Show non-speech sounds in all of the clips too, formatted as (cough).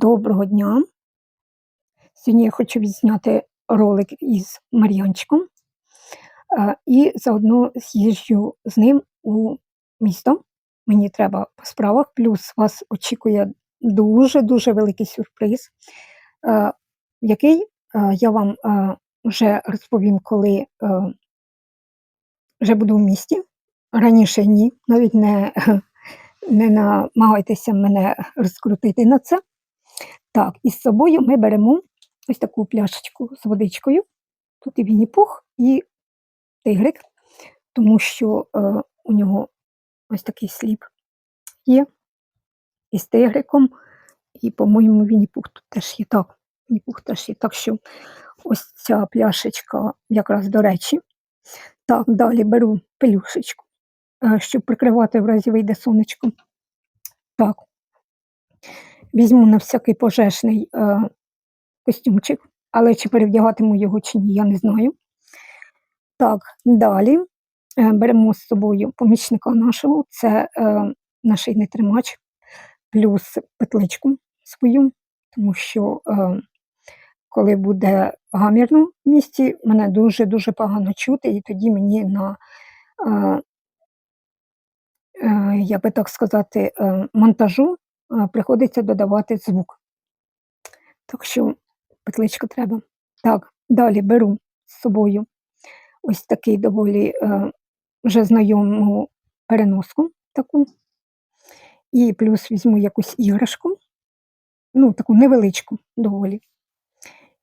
Доброго дня. Сьогодні я хочу відзняти ролик із Мар'янчиком е, і заодно з'їжджу з ним у місто. Мені треба по справах, плюс вас очікує дуже-дуже великий сюрприз, е, який е, я вам вже розповім, коли вже буду в місті. Раніше ні, навіть не, (laughs) не намагайтеся мене розкрутити на це. Так, і з собою ми беремо ось таку пляшечку з водичкою. Тут і Вінні-Пух, і тигрик, тому що е, у нього ось такий сліп є із тигриком. І, по-моєму, Вінні-Пух тут теж є. Так, Вінні-Пух теж є. Так що ось ця пляшечка якраз до речі. Так, далі беру пелюшечку, е, щоб прикривати в разі вийде сонечко. Так. Візьму на всякий пожежний е, костюмчик, але чи перевдягатиму його чи ні, я не знаю. Так, далі е, беремо з собою помічника нашого, це е, наш тримач, плюс петличку свою, тому що е, коли буде гамірно в місті, мене дуже-дуже погано чути, і тоді мені на, е, е, я би так сказати, е, монтажу приходиться додавати звук. Так що петличку треба. Так, далі беру з собою ось такий доволі е, вже знайому переноску таку. І плюс візьму якусь іграшку, ну, таку невеличку доволі.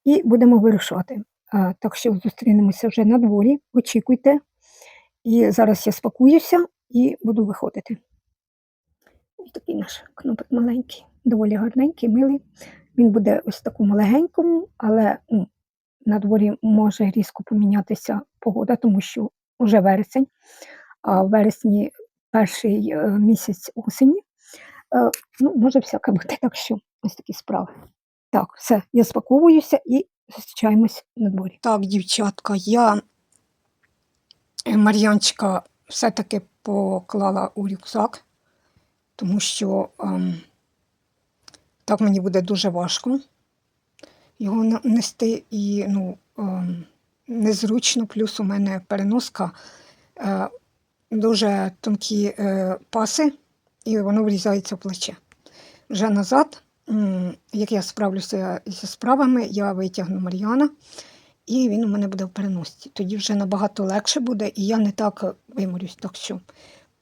І будемо вирушати. А, так що зустрінемося вже на дворі, очікуйте. І зараз я спакуюся і буду виходити. Такий наш кнопик маленький, доволі гарненький, милий. Він буде ось такому легенькому, але ну, на дворі може різко помінятися погода, тому що вже вересень, а в вересні перший е, місяць осені. Е, ну, може всяке бути, (laughs) так що ось такі справи. Так, все, я спаковуюся і зустрічаємось на дворі. Так, дівчатка, я е, Мар'янчика все-таки поклала у рюкзак, тому що ем, так мені буде дуже важко його нести і ну, ем, незручно, плюс у мене переноска е, дуже тонкі е, паси, і воно врізається в плече. Вже назад, м, як я справлюся зі справами, я витягну Мар'яна, і він у мене буде в переносці. Тоді вже набагато легше буде, і я не так виморюсь. Так що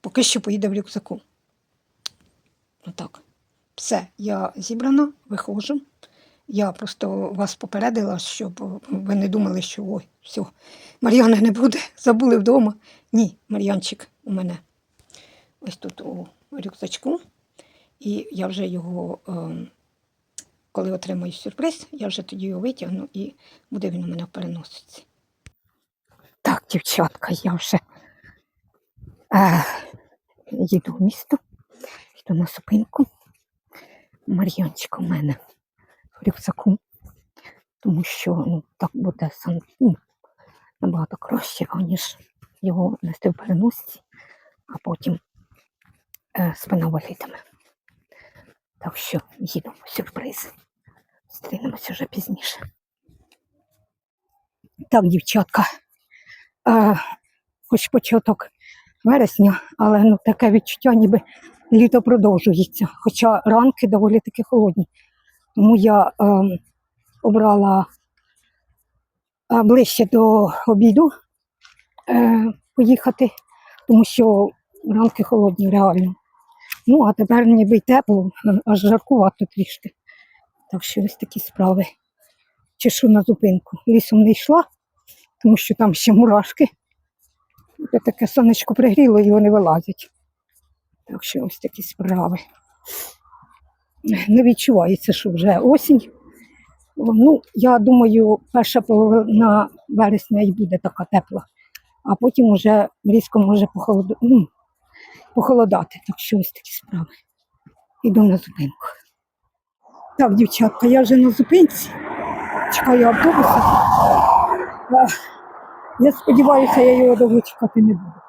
поки що поїде в рюкзаку. Отак. Все, я зібрана, виходжу. Я просто вас попередила, щоб ви не думали, що ой, все, Мар'яна не буде, (laughs) забули вдома. Ні, Мар'янчик у мене ось тут у рюкзачку. І я вже його, ем, коли отримаю сюрприз, я вже тоді його витягну і буде він у мене в переносиці. Так, дівчатка, я вже е, їду в місто, на зупинку. Мар'янчик у мене в рюкзаку, тому що ну, так буде сам ну, набагато краще, аніж його нести в переносці, а потім е, спина болітиме. Так що їдемо сюрприз. Зустрінемося вже пізніше. Так, дівчатка, е, хоч початок вересня, але ну, таке відчуття, ніби літо продовжується. Хоча ранки доволі таки холодні. Тому я е, обрала ближче до обіду е, поїхати, тому що ранки холодні реально. Ну, а тепер ніби й тепло, аж жаркувато трішки. Так що ось такі справи. Чешу на зупинку. Лісом не йшла, тому що там ще мурашки. Таке сонечко пригріло і вони вилазять. Так що ось такі справи. Не відчувається, що вже осінь. Ну, я думаю, перша половина вересня і буде така тепла, а потім вже різко може похолод... ну, похолодати. Так що ось такі справи. Іду на зупинку. Так, дівчатка, я вже на зупинці. Чекаю автобуса. Я сподіваюся, я його довго чекати не буду.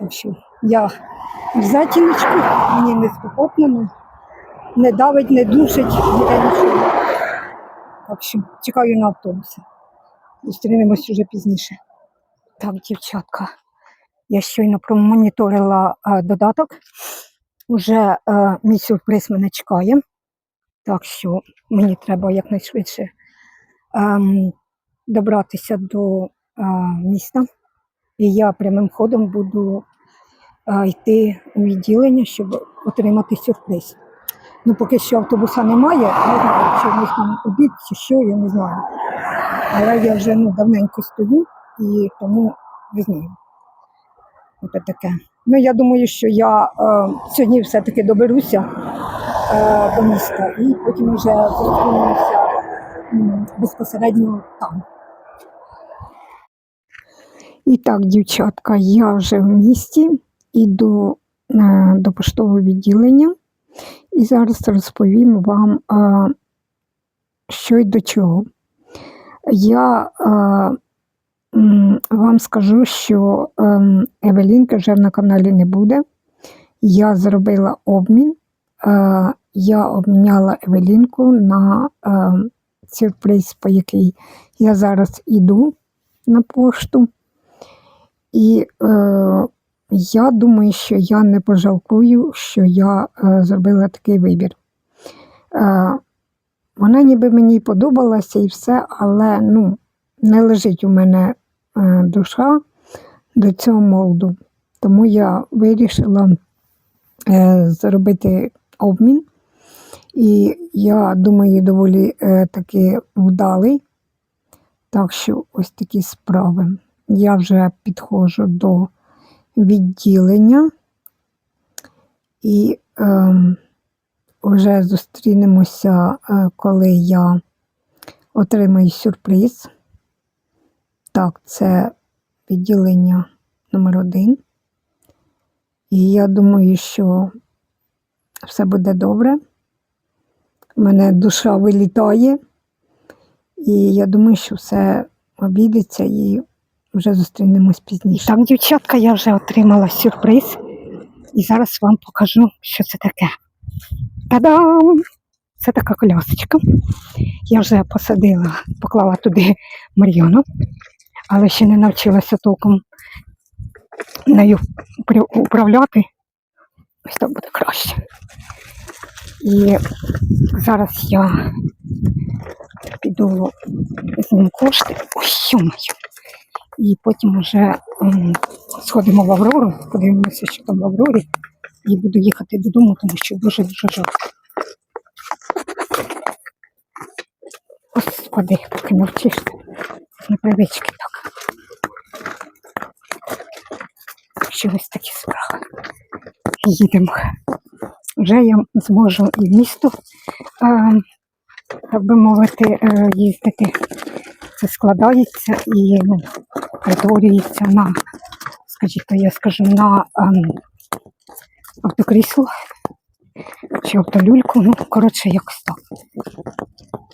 Так що я в затіночку, мені не спокотно, не давить, не душить, ніде нічого. Так що чекаю на автобуси. Зустрінемось уже пізніше. Так, дівчатка, я щойно промоніторила е, додаток. Уже е, мій сюрприз мене чекає. Так що мені треба якнайшвидше ем, добратися до е, міста. І я прямим ходом буду йти у відділення, щоб отримати сюрприз. Ну, поки що автобуса немає, не знаю, чи в них там обід, чи що, я не знаю. Але я вже ну, давненько стою і тому не знаю. Ось таке. Ну, я думаю, що я е, сьогодні все-таки доберуся е, до міста і потім вже зустрінемося м, безпосередньо там. І так, дівчатка, я вже в місті іду е, до поштового відділення і зараз розповім вам, е, що й до чого. Я е, вам скажу, що Евелінки вже на каналі не буде. Я зробила обмін. Я обміняла Евелінку на сюрприз, по який я зараз іду на пошту. І е, я думаю, що я не пожалкую, що я е, зробила такий вибір. Е, вона ніби мені подобалася і все, але ну, не лежить у мене е, душа до цього молду. Тому я вирішила е, зробити обмін. І я думаю, доволі е, таки вдалий. Так що ось такі справи. Я вже підходжу до відділення і е, вже зустрінемося, е, коли я отримаю сюрприз. Так, це відділення номер один. І я думаю, що все буде добре. У мене душа вилітає, і я думаю, що все обійдеться і вже зустрінемось пізніше. Так, дівчатка, я вже отримала сюрприз. І зараз вам покажу, що це таке. Та-дам! Це така колясочка. Я вже посадила, поклала туди Мар'яну, але ще не навчилася толком нею управляти. Ось так буде краще. І зараз я піду з ним кошти. Ой, ё-моє. І потім вже ем, сходимо в Аврору, подивимося, що там в Аврорі, і буду їхати додому, тому що дуже-дуже жарко. Господи, поки навчишся. З непривички так. Що ось такі справи. Їдемо. Вже я зможу і в місто, е, так би мовити, е, їздити. Це складається і ну, перетворюється на, скажіть, то я скажу, на ем, автокрісло чи автолюльку, ну, коротше, якось так.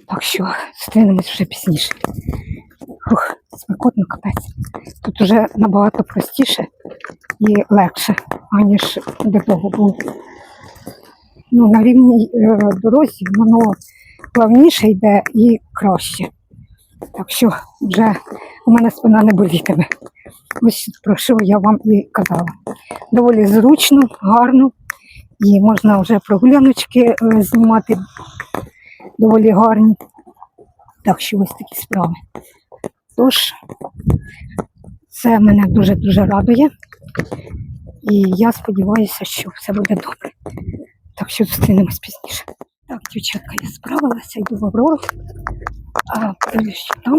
Так що зустрінемось вже пізніше. Фух, спекотно капець. Тут вже набагато простіше і легше, аніж до того було. Ну, на рівній е, дорозі воно плавніше йде і краще. Так що вже у мене спина не болітиме. Ось про що я вам і казала. Доволі зручно, гарно, і можна вже прогуляночки е, знімати доволі гарні. Так що ось такі справи. Тож, це мене дуже-дуже радує. І я сподіваюся, що все буде добре. Так що зустрінемось пізніше. Так, дівчатка, я справилася, йду в Аврору. Там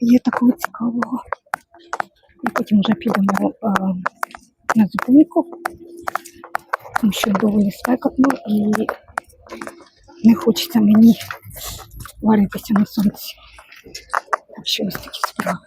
є такого цікавого. І потім вже підемо а, на зупинку, тому що доволі спекотно і не хочеться мені варитися на сонці. Так що ось такі справи.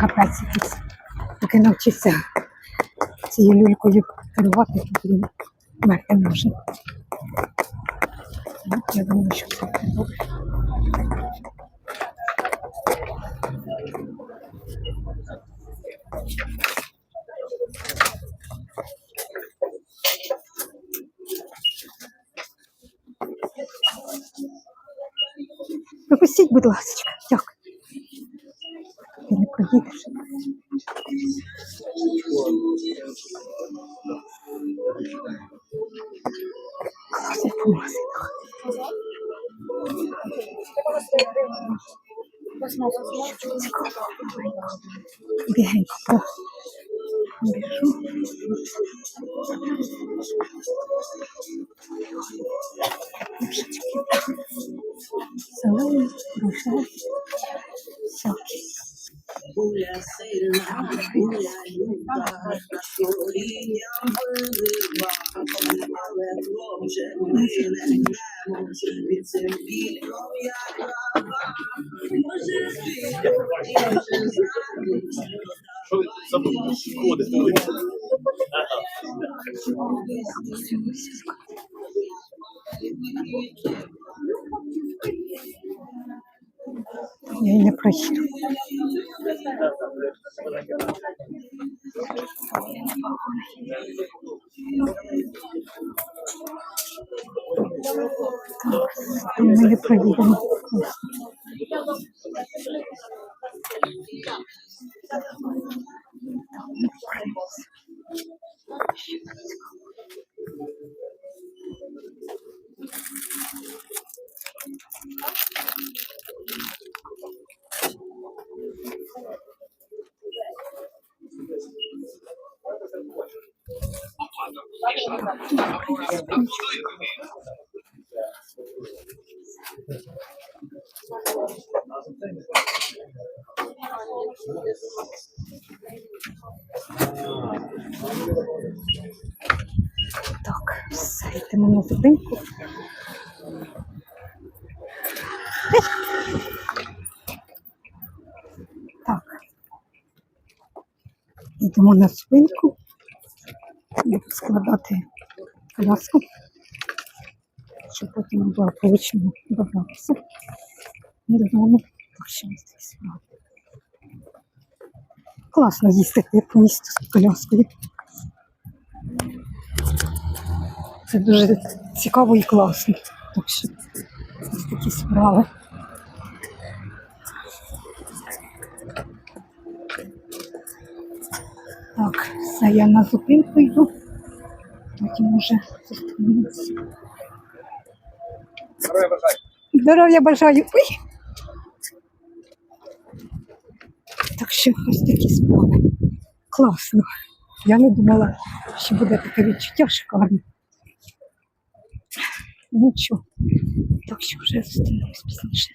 Капець. Поки навчиться цією люлькою керувати, то блін, мерти. Ну, я думаю, що буде добре. Пропустіть, будь ласка, Зелені, рожеві, всякі. Пуля сильна, віком я не проїду. Ми проїдемо. Так, все, йдемо на зупинку. Так. Йдемо на зупинку. Складати коляску, щоб потім благополучно добратися додому. Так що ось такі справи. Класно їздити по місту з коляскою. Це дуже цікаво і класно. Так що ось такі справи. Так, все, я на зупинку йду. Потім вже зустрінемося. Здоров'я бажаю. Здоров'я Ой. Так що ось такі справи. Класно. Я не думала, що буде таке відчуття шикарне. Нічого. Так що вже зустрінемось пізніше.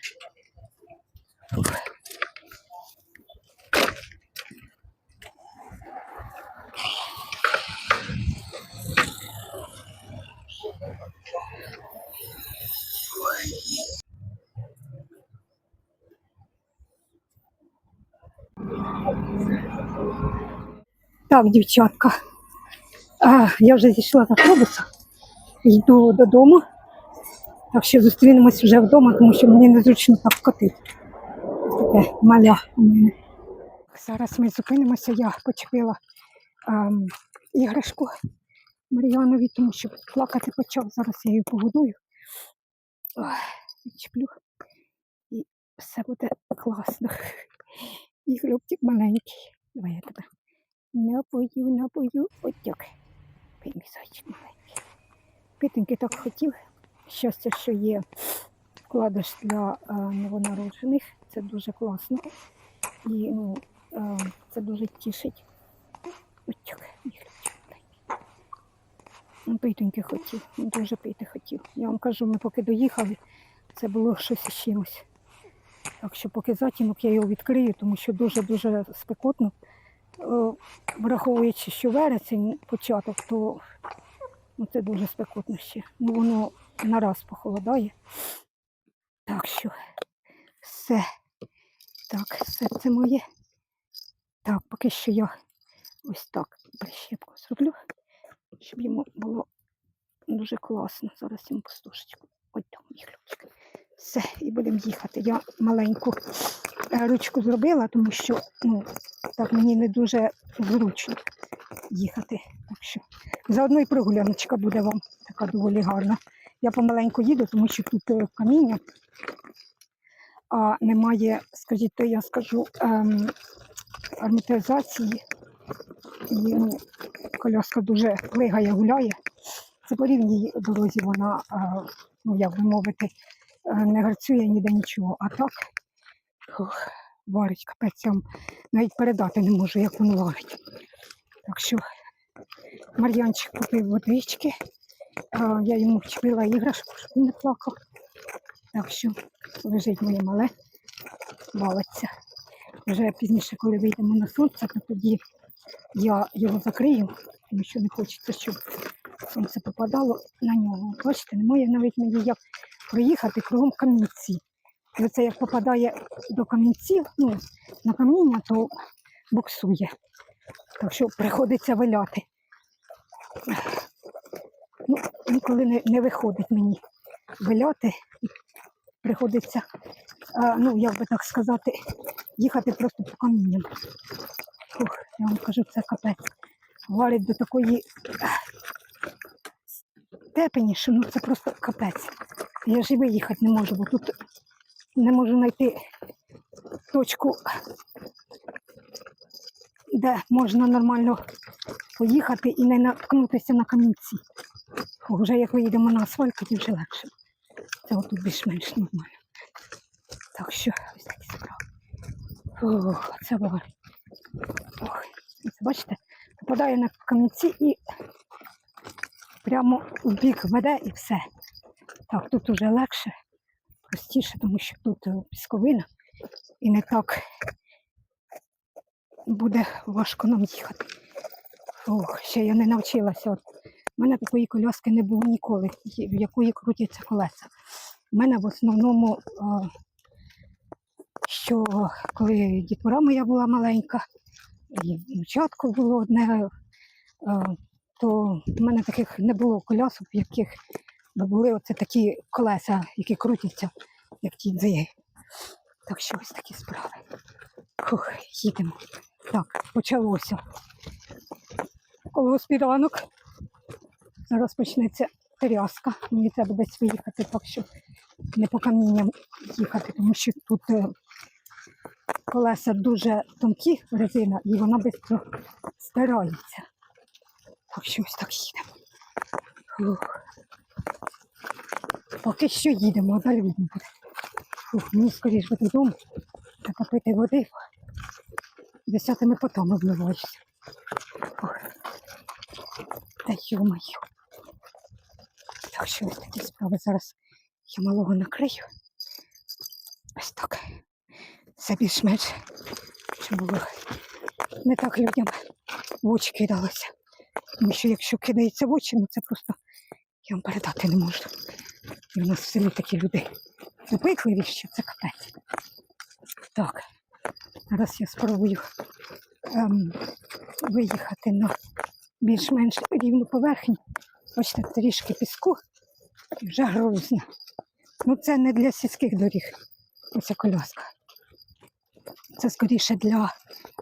Так, дівчатка. А, я вже зійшла з автобуса, йду додому. Так що зустрінемось вже вдома, тому що мені незручно так котити. Таке маля у мене. Зараз ми зупинимося, я почепила ем, іграшку Мар'янові, тому що плакати почав. Зараз я її погодую. Відчеплю. І все буде класно. І хлопчик маленький. Давай я тебе напою, напою. От так. Пий зайчик маленький. Питеньки так хотів. Щастя, що є вкладиш для е, новонароджених. Це дуже класно. І ну, е, це дуже тішить. От так, маленький. Ну, Питеньки хотів, ну, дуже пити хотів. Я вам кажу, ми поки доїхали, це було щось із чимось. Так що поки затінок я його відкрию, тому що дуже-дуже спекотно. Е, Враховуючи, що вересень початок, то ну, це дуже спекотно ще. Ну воно нараз похолодає. Так що все. Так, все це моє. Так, поки що я ось так прищепку зроблю, щоб йому було дуже класно. Зараз йому пустошечку. Ось там хлопчик. Все, і будемо їхати. Я маленьку ручку зробила, тому що ну, так мені не дуже зручно їхати. Так що заодно і прогуляночка буде вам така доволі гарна. Я помаленьку їду, тому що тут е, каміння, а немає, скажіть, то я скажу, ем, амортизації. І ну, коляска дуже плигає, гуляє. Це по рівній дорозі вона, е, ну як би мовити, е, не гарцює ніде нічого. А так ух, варить капець, навіть передати не можу, як воно варить. Так що Мар'янчик купив водички, а я йому вчепила іграшку, щоб він не плакав. Так що лежить моє мале, валиться. Вже пізніше, коли вийдемо на сонце, то тоді я його закрию, тому що не хочеться, щоб сонце попадало на нього. Бачите, немає навіть мені як проїхати кругом камінці. І оце як попадає до камінців, ну, на каміння, то буксує. Так що приходиться виляти. Ну, ніколи не, не виходить мені виляти. Приходиться, а, ну, як би так сказати, їхати просто по камінням. Фух, я вам кажу, це капець. Варить до такої степені, що ну це просто капець. Я ж і виїхати не можу, бо тут не можу знайти точку, де можна нормально поїхати і не наткнутися на камінці. Вже як виїдемо на асфальт, тоді вже легше. Це отут більш-менш нормально. Так що ось такі справи. Ох, це варить. Ох, це бачите, попадає на камінці і прямо в бік веде і все. Так, тут уже легше, простіше, тому що тут е, пісковина і не так буде важко нам їхати. Ох, ще я не навчилася. От, у мене такої коляски не було ніколи, в якої крутяться колеса. У мене в основному, е, що коли дітвора моя була маленька, і дівчатко було одне, е, то в мене таких не було колясок, в яких би були оце такі колеса, які крутяться, як ті дзиги. Так що ось такі справи. Фух, їдемо. Так, почалося. Колгоспіранок. Зараз почнеться тряска. Мені треба десь виїхати, так що не по камінням їхати, тому що тут е, колеса дуже тонкі, резина, і вона швидко стирається. Так що ось так їдемо. Фух. Поки що їдемо, а далі видно буде. Мені скоріш би додому. Треба пити води. Десятими вмиваюся. Фух. Та ё-моё. Так що ось такі справи зараз я малого накрию. Ось так. Це більш-менш, щоб було не так людям в очі кидалося. Тому що якщо кидається в очі, ну це просто я вам передати не можу. У нас в селі такі люди запитливі, що це капець. Так, зараз я спробую ем, виїхати на більш-менш рівну поверхню. Бачите, трішки піску і вже грузно. Ну це не для сільських доріг, оця коляска. Це скоріше для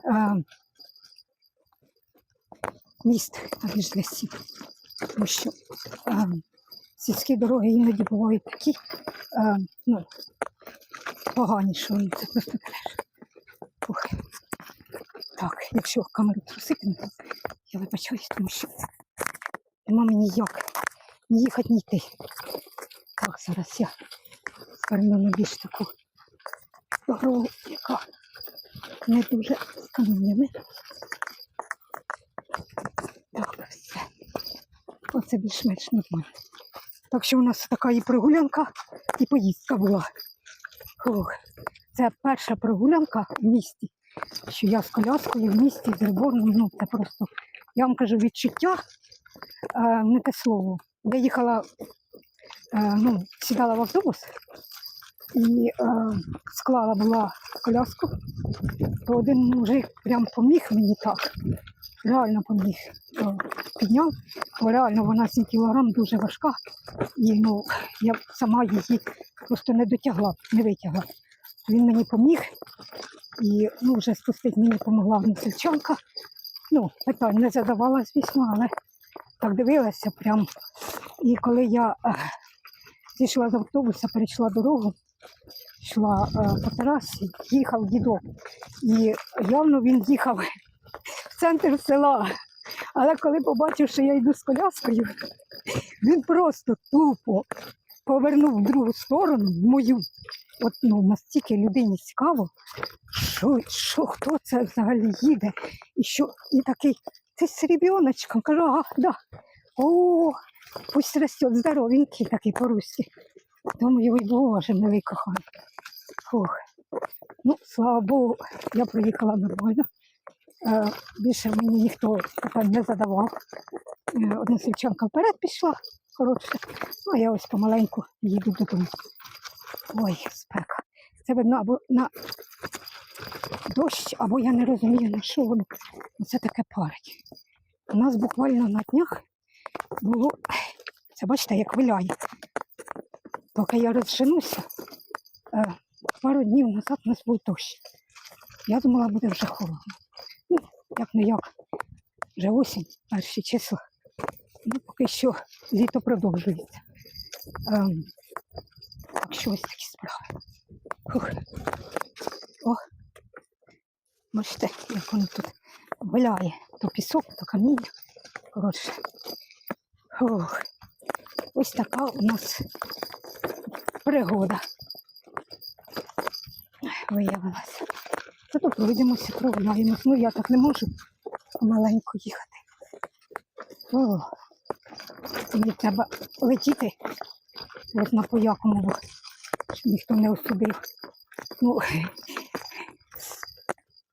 е, міст, а ніж для сіл. Тому що е, сільські дороги іноді бувають такі е, ну, погані, що ну, це просто треш. Так, якщо камеру трусити, ну, я вибачаюсь, тому що нема мені як ні їхати, ні йти. Так, зараз я зверну на більш таку дорогу, яка не дуже з каміннями. Так, все. Оце більш-менш нормально. Так що у нас така і прогулянка, і поїздка була. Фух. Це перша прогулянка в місті, що я з коляскою в місті з риборном, ну це просто, я вам кажу, відчуття, е, не те слово. Я їхала, е, ну, сідала в автобус, і е, склала була коляску, то один мужик прям поміг мені так. Реально поміг. Е, Підняв, бо реально вона 7 кілограм дуже важка. І ну, я сама її просто не дотягла, не витягла. Він мені поміг і ну, вже спустить мені допомогла односельчанка. Ну, питань не задавала, звісно, але так дивилася прям. І коли я е, зійшла з автобуса, перейшла дорогу, йшла е, по трасі, їхав дідок. І явно він їхав центр села. Але коли побачив, що я йду з коляскою, він просто тупо повернув в другу сторону, в мою. От ну, настільки людині цікаво, що, що хто це взагалі їде, і що і такий, ти з ребеночком. Кажу, да. О, пусть растет здоровенький такий по-руськи. Думаю, ой, Боже, милий коханий. Фух. Ну, слава Богу, я приїхала нормально. Е, більше мені ніхто питань не задавав. Е, одна сільчанка вперед пішла, коротше. Ну, а я ось помаленьку їду додому. Ой, спека. Це видно або на дощ, або я не розумію, на що воно. Це таке парить. У нас буквально на днях було, це бачите, як виляє. Поки я розженуся, е, пару днів назад у нас був дощ. Я думала, буде вже холодно. Як не як. Вже осінь, перші числа. Ну, поки що літо продовжується. Ем, так що ось такі справи. Фух. О, бачите, як воно тут виляє. То пісок, то каміння. Коротше. Фух. Ось така у нас пригода виявилася. Зато пройдемося, прогуляємось. Ну я так не можу помаленьку їхати. О, мені треба летіти от на поякому, щоб ніхто не осудив. Ну,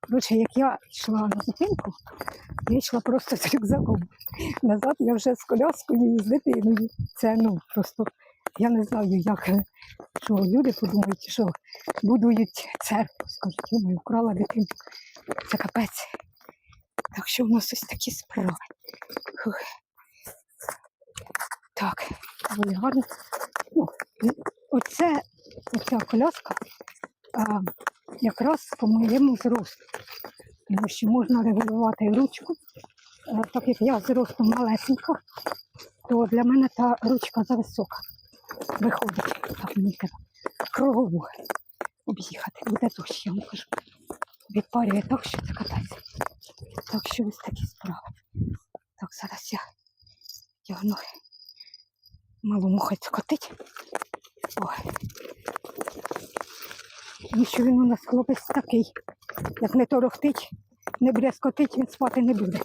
коротше, як я йшла на зупинку, я йшла просто з рюкзаком. Назад я вже з коляскою і дитиною. Це ну просто я не знаю, як що люди подумають, що будують церкву, скажуть, я вкрала дитину. Це капець. Так що в нас ось такі справи. Фух. Так, доволі гарно. Ну, оце, оця коляска а, якраз по моєму зросту. Тому що можна регулювати ручку. А, так як я зросту малесенька, то для мене та ручка зависока. Виходить, мені треба кругову об'їхати. Буде дощ, я вам кажу. Відпарює так, що це катається. Так що ось такі справи. Так, зараз я тягну малому хай скотить. Ой. Тому що він у нас хлопець такий. Як не торохтить, не брязкотить, він спати не буде.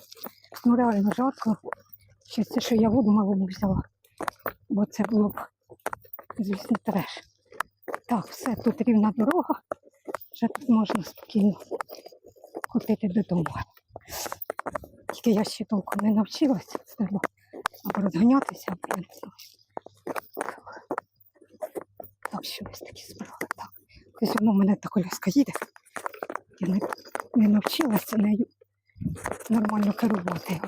Ну реально жарко. Ще це, що я воду малому взяла. Бо це було б, звісно, треш. Так, все, тут рівна дорога. Вже тут можна спокійно ходити додому. Тільки я ще толком не навчилася, треба або розганятися, або не. Так, що ось такі справи. Так. Ось воно в мене та коляска їде. Я не, не навчилася нею нормально керувати.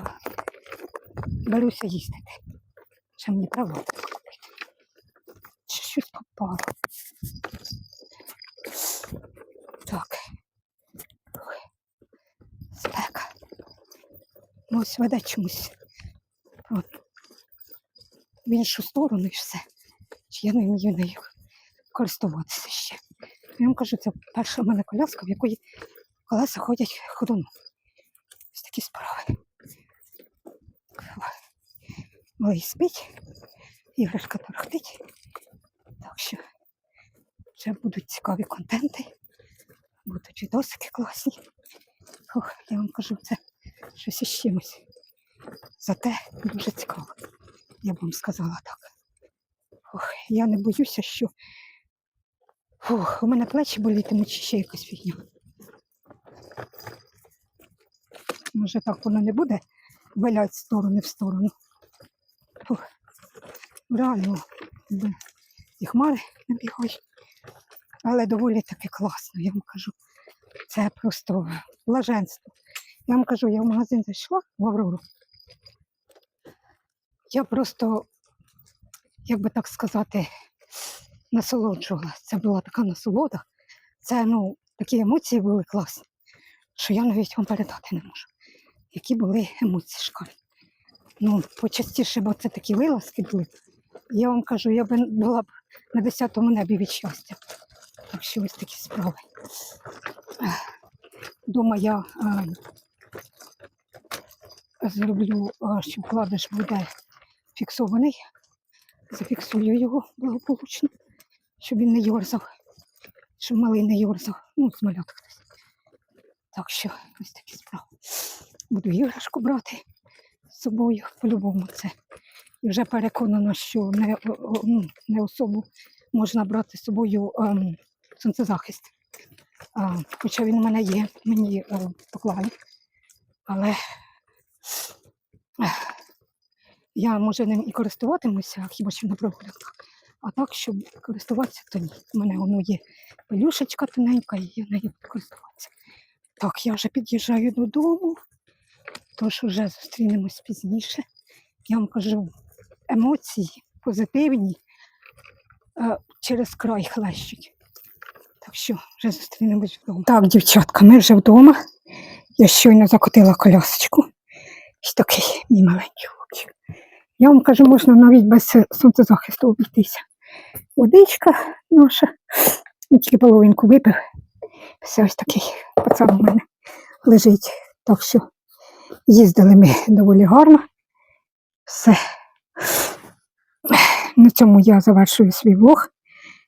Беруся їздити. Ще мені права треба купити. Чи щось попало. Так. Ой. Спека. Ну, ось веде чомусь. От. В іншу сторону і все. Чи я не вмію нею користуватися ще. Я вам кажу, це перша в мене коляска, в якої колеса ходять ходуном. Ось такі справи. Ой, спить, іграшка торохтить. Так що вже будуть цікаві контенти, будуть відосики класні. Ох, я вам кажу, це щось із чимось. Зате дуже цікаво. Я б вам сказала так. Ох, я не боюся, що Фух, у мене плечі болітимуть чи ще якась фігня. Може так воно не буде вилять з сторони в сторону. Фух. Реально, і хмари набігають. але доволі таки класно, я вам кажу. Це просто блаженство. Я вам кажу, я в магазин зайшла в Аврору. Я просто, як би так сказати, насолоджувалася. Це була така насолода. Це ну, такі емоції були класні, що я навіть вам передати не можу. Які були емоції шкалі. Ну, почастіше, бо це такі вилазки були. Я вам кажу, я б була б на 10-му небі від щастя. Так що ось такі справи. Дома я е, зроблю, е, що вкладиш буде фіксований. Зафіксую його благополучно, щоб він не йорзав, щоб малий не йорзав. Ну, з малят хтось. Так що ось такі справи. Буду іграшку брати з собою по-любому це. І вже переконана, що не, о- ну, не особу можна брати з собою ем, сонцезахист. А, хоча він у мене є, мені е, поклали. Але я може ним і користуватимуся, хіба що на прогулянках. А так, щоб користуватися, то ні. У мене воно є пелюшечка тоненька, і я нею буду користуватися. Так, я вже під'їжджаю додому, тож вже зустрінемось пізніше. Я вам кажу, емоції позитивні е, через край хлещуть. Так що вже зустрінемось вдома. Так, дівчатка, ми вже вдома. Я щойно закотила колясочку. Ось такий мій маленький хлопчик. Я вам кажу, можна навіть без е, сонцезахисту обійтися. Водичка наша. Він тільки половинку випив. Все ось такий пацан у мене лежить. Так що їздили ми доволі гарно. Все. На цьому я завершую свій влог.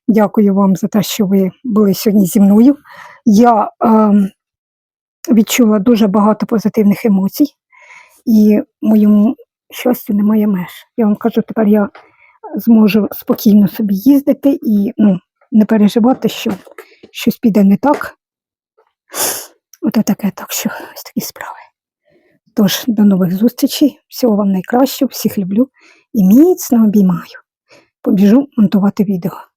Дякую вам за те, що ви були сьогодні зі мною. Я ем, відчула дуже багато позитивних емоцій, і моєму щастю немає меж. Я вам кажу, тепер я зможу спокійно собі їздити і ну, не переживати, що щось піде не так. Ото таке, так що ось такі справи. Тож, до нових зустрічей. Всього вам найкращого, всіх люблю і міцно обіймаю. Побіжу монтувати відео.